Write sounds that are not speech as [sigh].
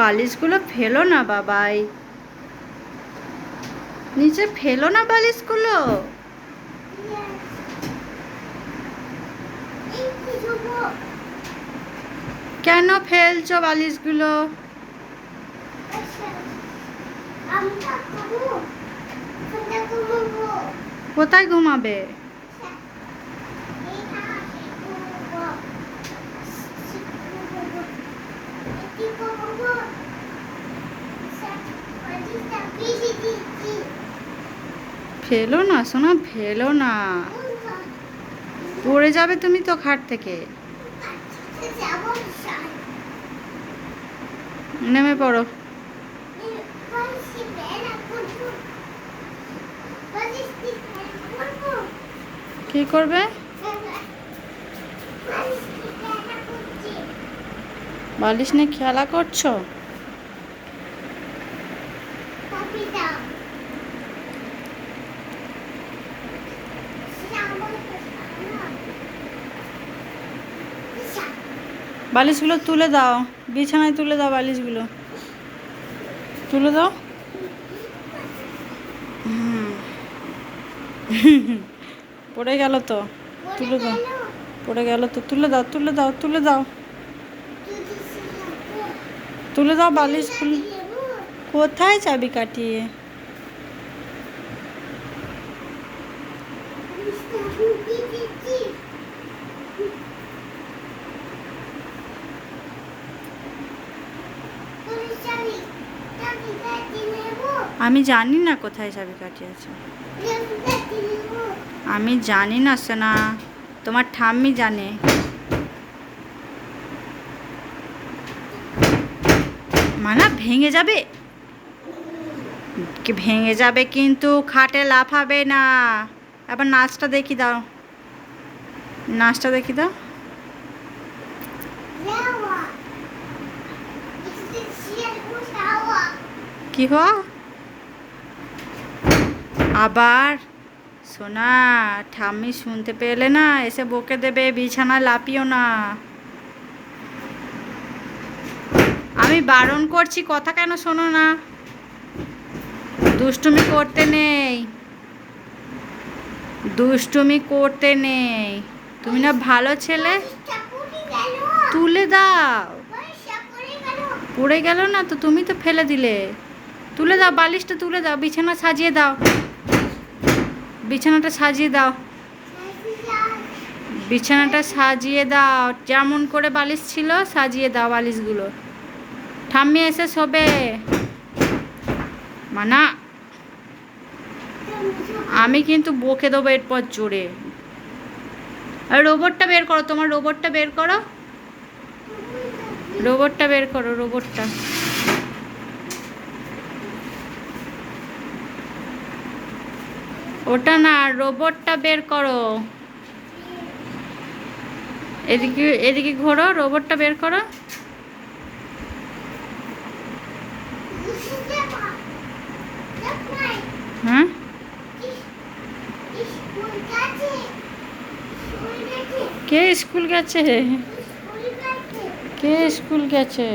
বালিশগুলো ফেলো না বাবাই। নিচে ফেলো না বালিশগুলো। কেন ফেলছো বালিশগুলো? কোথায় ঘুমাবে? ফেলো না, সোনা, ফেলো না। পড়ে যাবে তুমি তো খাট থেকে। নেমে পড়ো। কি করবে? বালিশ নিয়ে খেলা করছ? বালিশগুলো তুলে দাও। বিছানায় তুলে দাও বালিশগুলো। তুলে দাও। [laughs] পড়ে গেল তো। তুলে দাও। পড়ে গেল তো। তুলে দাও তুলে দাও তুলে দাও। তুলে দাও বালিশগুলো কোথায় চাবি কাটিয়ে? আমি জানি না কোথায় চাবি কাটিয়ে আছে। আমি জানি না, সোনা। তোমার ঠাম্মি জানে। মানা, ভেঙে যাবে? ভেঙে যাবে কিন্তু খাটে লাফাবে না। এবার নাচটা দেখি দাও। নাচটা দেখি দাও। কি হো আবার সোনা ঠাম্মি শুনতে পেলে না এসে বকে দেবে বিছানা লাপিও না আমি বারণ করছি কথা কেন শোনো না দুষ্টুমি করতে নেই দুষ্টুমি করতে নেই তুমি না ভালো ছেলে তুলে দাও পড়ে গেল না তো তুমি তো ফেলে দিলে তুলে দাও, বালিশটা তুলে দাও, বিছানা সাজিয়ে দাও। বিছানাটা সাজিয়ে দাও। বিছানাটা সাজিয়ে দাও। যেমন করে বালিশ ছিল, সাজিয়ে দাও বালিশগুলো। ঠাম্মি এসে সবে মানা, আমি কিন্তু বকে দেবো এরপর জোরে। আর রোবটটা বের করো, তোমার রোবটটা বের করো। রোবটটা বের করো, রোবটটা। ওটা না রোবটটা বের করো। এদিকে এদিকে ঘোরো রোবটটা বের করো। হ্যাঁ? কে স্কুল গেছে? কে স্কুল গেছে?